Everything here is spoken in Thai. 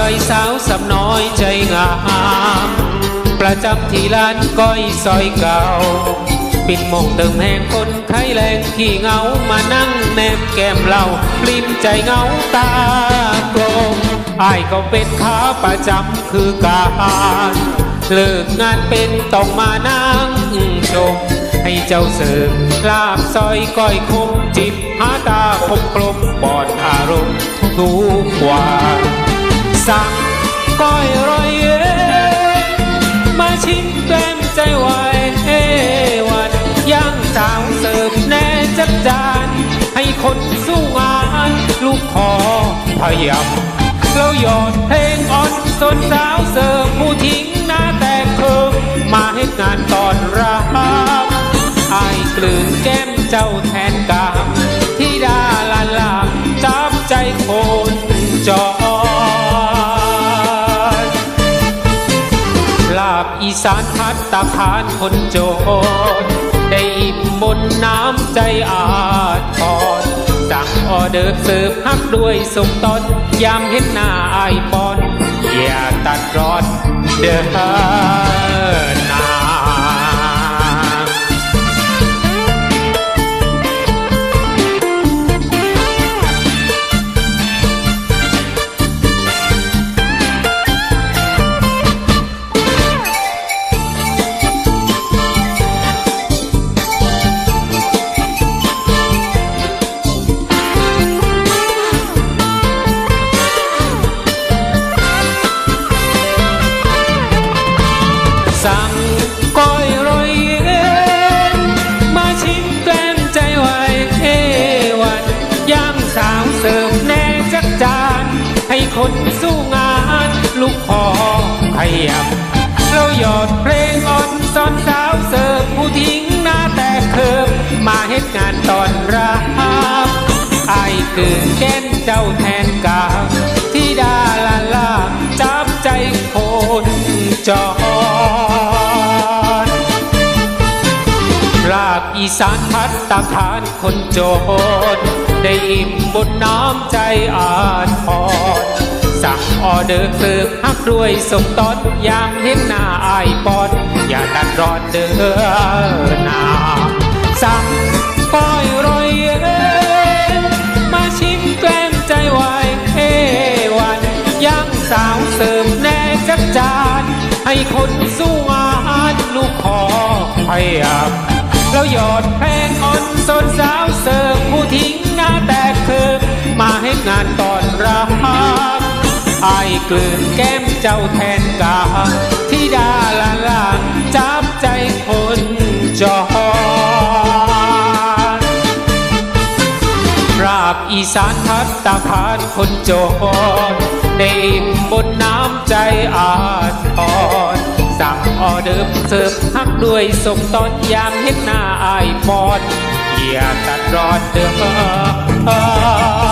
ลอยสาวสำน้อยใจงาม ประจำที่ร้านก้อยซอยเก่า ปิดมองเติมแห่งคนไข้แรงขี้เงามานั่งแนบแก้มเราปลิ้มใจเงาตากลมอายก็เป็นขาประจำคือการเลิกงานเป็นต้องมานั่งชม ให้เจ้าเสิร์ฟลาบซอยก้อยคมจิบหาตาคมกลมปอดอารมณ์ทุกวัน สั่งก้อยรอยเอ็นมาชิมแกล้มใจไวเอวันย่างสาวเสิร์ฟแน่จัดจาน ให้คนสู้งานลูกคอพยายามเราหยอดเพลงอ่อนสนสาวเสิร์ฟผู้ทิ้ง ลาบอีสานพัดตาคานคนโจรได้อิ่มบนน้ำใจอาทรสั่งออเดอร์เสิร์ฟฮักด้วยสมตอนยามเห็นหน้าอายปอน อย่าตัดรอดเดิน สั่งก้อยรอยเอ็นมาชิมแกล้มใจไว้เอวันย่างสาวเสิร์ฟแน่จักจาน ให้คนสู้งานลูกคอขยับเราหยอดเพลงอ่อนสอนสาวเสิร์ฟผู้ทิ้งหน้าแตกเคิมมาเฮ็ดงานตอนรับไอายเกินแก้นเจ้าแทนกาที่ดาลาลาจับใจคนจอ อีสานพัดตาทานคนจรได้อิ่มบนน้ำใจอาทรสั่งออเดอร์เสิร์ฟฮักด้วยสมตอนยามเห็นหน้าอายปอน อย่าดันรอนเด้อนาสั่งก้อยรอยเอ็นมาชิมแกล้มใจไวเอวันย่างสาวเสิร์ฟแน่จักจาน ให้คนสู้งานลูกคอพยายาม เราหยอดเพงอ่อนสนสาวเสิร์ฟผู้ทิ้งหน้าแตกเคิมมาให้งานตอนรับอายกลืนแก้มเจ้าแทนกาที่ดาลาลาจับใจคนจอดราบอีสานพัดตาพานคนจอิ่มบนน้ำใจอาทรสั่ง ออเดิมเสิร์ฟฮักด้วยสมตอนยามเห็นหน้าอายปอนอย่าตัดรอดเด้อ